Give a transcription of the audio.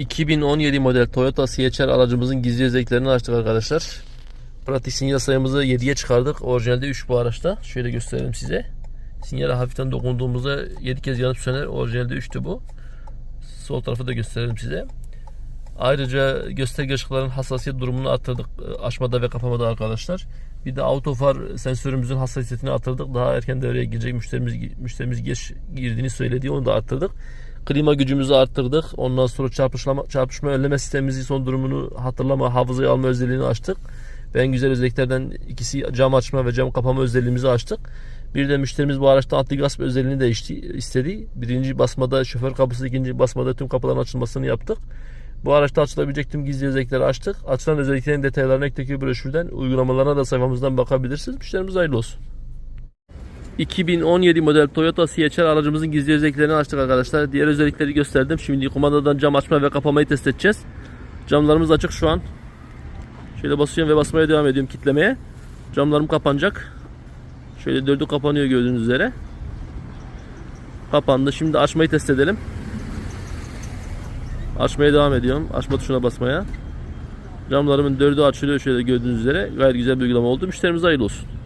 2017 model Toyota CHR aracımızın gizli özelliklerini açtık arkadaşlar. Pratik sinyal sayımızı 7'ye çıkardık. Orijinalde 3 bu araçta. Şöyle gösterelim size. Sinyale hafiften dokunduğumuzda 7 kez yanıp söner. Orijinalde 3'tü bu. Sol tarafı da gösterelim size. Ayrıca gösterge ışıkların hassasiyet durumunu arttırdık. e, Açmada ve kapamada arkadaşlar. Bir de autofar sensörümüzün hassasiyetini arttırdık. Daha erken devreye girecek müşterimiz müşterimiz geç girdiğini söylediği onu da arttırdık. Klima gücümüzü arttırdık. Ondan sonra çarpışma, çarpışma önleme sistemimizin son durumunu hatırlama, hafızayı alma özelliğini açtık. Ve en güzel özelliklerden ikisi cam açma ve cam kapama özelliğimizi açtık. Bir de müşterimiz bu araçta anti gasp özelliğini değişti, istedi. Birinci basmada şoför kapısı, ikinci basmada tüm kapıların açılmasını yaptık. Bu araçta açılabilecek tüm gizli özellikleri açtık. Açılan özelliklerin detaylarını ekteki broşürden, uygulamalarına da sayfamızdan bakabilirsiniz. Müşterimiz hayırlı olsun. 2017 model Toyota CHR aracımızın gizli özelliklerini açtık arkadaşlar. Diğer özellikleri gösterdim. Şimdi kumandadan cam açma ve kapamayı test edeceğiz. Camlarımız açık şu an. Şöyle basıyorum ve basmaya devam ediyorum kitlemeye. Camlarım kapanacak. Şöyle dördü kapanıyor gördüğünüz üzere. Kapandı. Şimdi açmayı test edelim. Açmaya devam ediyorum. Açma tuşuna basmaya. Camlarımın dördü açılıyor şöyle gördüğünüz üzere. Gayet güzel bir uygulama oldu. Müşterimize hayırlı olsun.